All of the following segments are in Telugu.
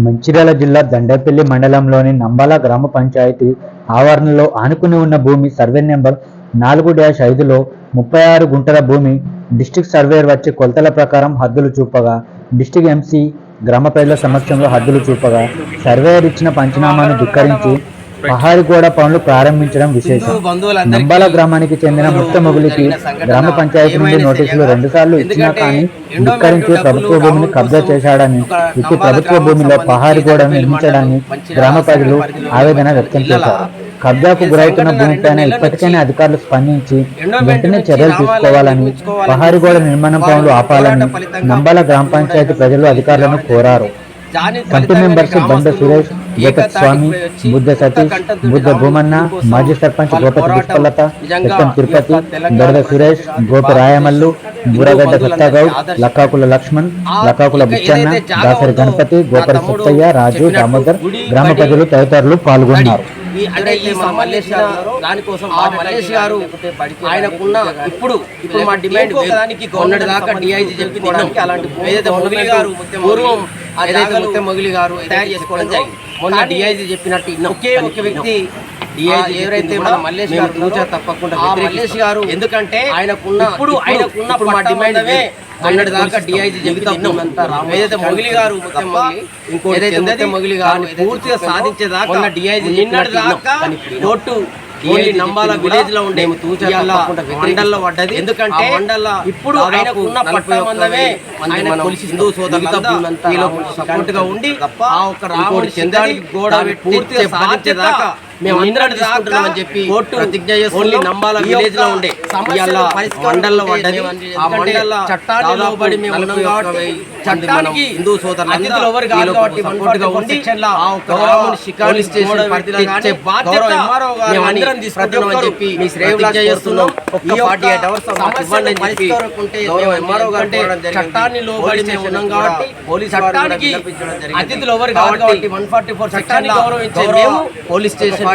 మంచిర్యాల జిల్లా దండేపల్లి మండలంలోని నంబాల గ్రామ పంచాయతీ ఆవరణలో ఆనుకుని ఉన్న భూమి సర్వే నెంబర్ నాలుగు డ్యాష్ ఐదులో ముప్పై ఆరు గుంటల భూమి డిస్ట్రిక్ట్ సర్వేయర్ వచ్చి కొలతల ప్రకారం హద్దులు చూపగా డిస్ట్రిక్ట్ ఎంసీ గ్రామ ప్రజల సమక్షంలో హద్దులు చూపగా సర్వేయర్ ఇచ్చిన పంచనామాను ధిక్కరించి పహారి గోడ పనులు ప్రారంభించడం విశేషం. నంబాల గ్రామానికి చెందిన ముత్తమొగులికి గ్రామ పంచాయతీ నుండి నోటీసులు రెండుసార్లు ఇచ్చినా కానీ ధిక్కరించి ప్రభుత్వ భూమిని కబ్జా చేశాడని ఇటు ప్రభుత్వ భూమిలో పహారి గోడను నిర్మించడాన్ని గ్రామ ప్రజలు ఆవేదన వ్యక్తం చేశారు. కబ్జాకు గురవుతున్న భూమిపైన ఇప్పటికైనా అధికారులు స్పందించి వెంటనే చర్యలు తీసుకోవాలని పహారి గోడ నిర్మాణ పనులు ఆపాలని నంబాల గ్రామ పంచాయతీ ప్రజలు అధికారులను కోరారు. కమిటీ మెంబర్స్ బండ సురేష్ జగత్ స్వామి బుద్ధ సతీష్ బుద్ధ భూమన్న మాజీ సర్పంచ్ గోపతి పుష్పలత ఎస్ఎం తిరుపతి బెడద సురేష్ గోపి రాయమల్లు బూరగడ్డ సత్తాగౌడ్ లక్కాకుల లక్ష్మణ్ లక్కాకుల బుచ్చన్న దాసరి గణపతి గోపరి సత్తయ్య రాజు దామోదర్ గ్రామ ప్రజలు తదితరులు పాల్గొన్నారు. ఈ అంటే ఈ మా మల్లేష్ గారు దానికోసం ఆ మల్లేష్ గారు ఆయనకున్న ఇప్పుడు ఇప్పుడు మా డిమాండ్ దానికి గవర్నమెంట్ దాకా డిఐజీ చెప్పుకోవడానికి అలాంటి ఏదైతే మొగిలి గారు పూర్వం ఏదైతే మొగిలి గారు తయారు చేసుకోవడం జరిగింది. మొన్న డిఐజీ చెప్పినట్టు. ఒకే ఒక వ్యక్తి ఎవరైతే మన మల్లేష్ గారు తప్పకుండా మల్లేష్ గారు ఎందుకంటే ఆయనకున్న ఇప్పుడు ఆయనకున్న మా డిమాండ్ మొన్నటి దాకా డిఐజీ చెప్తా ఏదైతే మొగిలి గారు ఇంకో ఏదైతే మొగిలి గారు పూర్తిగా సాధించేదాకా డిఐజీ నిన్నటి దాకా కోర్టు ఓన్లీ నంబాల విలేజ్లో ఉండే. మండల్లో పడ్డది. ఎందుకంటే మండల ఇప్పుడు ఆయనకున్న పట్టమందమే ఆయన పోలీసు హిందూ సోదరులంతా సపోర్ట్గా ఉండి ఆ ఒక రాముడి చంద్రానికి గోడ పూర్తిగా సాధించేదాకా మేము అందరం చెప్పి ప్రతిజ్ఞ ఓన్లీ నంబాల విలేజ్లో ఉండే. ఇవాళ మండల్లో పడ్డది ఆ మండల చట్టాన్ని లోబడి మేము ఉన్నాం కాబట్టి చట్టానికి హిందూ సోదరులు అతిథులు ఎవరు కాదు కాబట్టి సపోర్ట్గా ఉండి ఆ ఒక రాముని షికారి స్టేషన్ పరిధిలో ఇచ్చే బాధ్యత మేము అందరం తీసుకుంటున్నామని చెప్పి మీ ప్రతిజ్ఞ చేస్తున్నాం. ఒక్క ఫార్టీ ఎయిట్ అవర్స్ ఇవ్వండి అని చెప్పి గౌరవ ఎంఆర్ఓ గారు చట్టాన్ని లోబడి మేము ఉన్నాం కాబట్టి పోలీస్ చట్టానికి అతిథులు ఎవరు కాదు కాబట్టి వన్ ఫార్టీ ఫోర్ చట్టాన్ని గౌరవించే మేము పోలీస్ స్టేషన్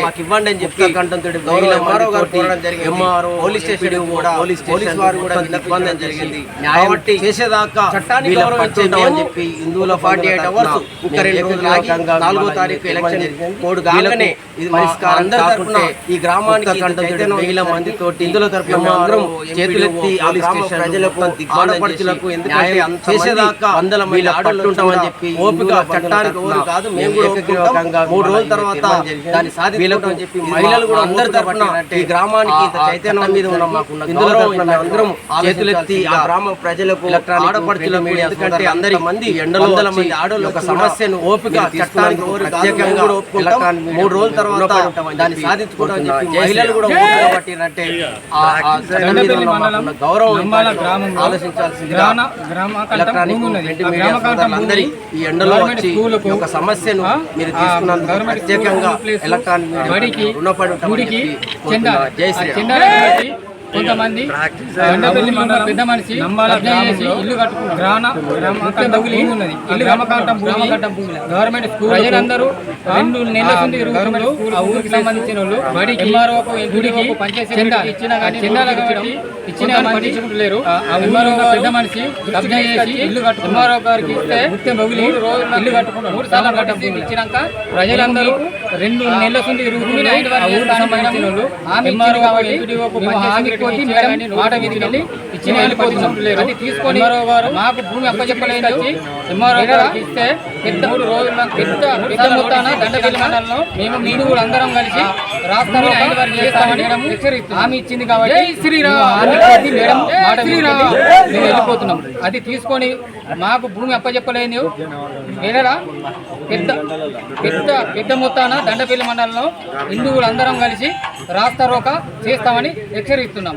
మాకు ఇవ్వండి అని చెప్పి పోలీస్ స్టేషన్ కూడా పోలీస్ వారు కూడా జరిగింది. కాబట్టి చేసేదాకా చట్టాన్ని గౌరవించేద్దామని చెప్పి హిందువుల ఫార్టీ ఎయిట్ అవర్స్ ఇంకా రెండు రోజులు ఆగి నాలుగో తారీఖు ఎలక్షన్ కోడ్ కాగానే ఇది పరిష్కారం ఈ గ్రామానికి వేల మంది తోటి ఇందులో తరపున అందరం చేతులెత్తి ప్రజలకు ఆడపడుచులకు ఎందుకంటే చేసేదాకా వందల మంది ఆడలు ఉంటామని చెప్పి ఓపిక చట్టానికి ఎవరు కాదు మేము కూడా. మూడు రోజుల తర్వాత దాన్ని సాధించుకుంటామని చెప్పి మహిళలు కూడా అందరి తరపున ఈ గ్రామానికి చైతన్యం మీద ఉన్న మాకున్న అందరం చేతులెత్తి ఆ గ్రామ ప్రజలకు ఆడపడుచులకు ఎందుకంటే అందరి మంది ఎండలో వందల మంది ఆడోళ్ళ ఒక సమస్యను ఓపిక చట్టానికి ఎవరు ప్రత్యేకంగా ఒప్పుకుంటాం. మూడు రోజుల తర్వాత దాన్ని సాధించుకుంటామని చెప్పి మహిళలు కూడా ఓపిక పట్టినట్టే గౌరవం ఆలోచించాల్సింది గ్రామ అందరి ఈ ఎండలో వచ్చి ఈ యొక్క సమస్యను మీరు తీసుకున్నందుకు ప్రత్యేకంగా ఎలక్ట్రానిక్ రుణపడి. జై పెట్టి కొంతమంది పెద్ద మనిషి ఇల్లు గవర్నమెంట్ స్కూల్ ప్రజలందరూ రెండు నెలల నుండి ఆ ఊరికి సంబంధించిన వాళ్ళు బడికి గుడికి ఇచ్చిన కానీ చందాల కాబట్టి ఇచ్చిన కానీ పట్టించుకుంటలేరు. ఆ ఎంఆర్ఓ పెద్ద మనిషి కబ్జా చేసి ఇల్లు ఎంఆర్ఓ గారికి ఇస్తే బగులి ఇల్లు కట్టుకున్నారు మూడు సార్లు కట్టేసి ఇచ్చినాక ప్రజలందరూ రెండు నెలల నుండి తిరుగుతున్నారు ఆ ఊరికి సంబంధించిన వాళ్ళు ఎంఆర్ఓ కాబట్టి హామీ కొట్టి మేడం. మాట మీదకి వెళ్ళి వెళ్ళిపోతున్నాం అది తీసుకొని మాకు భూమి అప్పచెప్పలేదు. ఎంఆర్ఓ గారికి ఇస్తే పెద్ద మూడు రోజుల పెద్ద పెద్ద మొత్తాన దండపల్లి మండలంలో మేము మీరు కూడా అందరం కలిసి రాష్ట్రంలో ఐదు వరకు చేస్తామని హామీ ఇచ్చింది కాబట్టి శ్రీరామ్! మేడం మాట మేము వెళ్ళిపోతున్నాం. అది తీసుకొని మాకు భూమి అప్పచెప్పలేదు. వేరేరా పెద్ద పెద్ద పెద్ద మొత్తాన దండపల్లి మండలంలో హిందువులు అందరం కలిసి రాస్తా రోక చేస్తామని హెచ్చరిస్తున్నాం.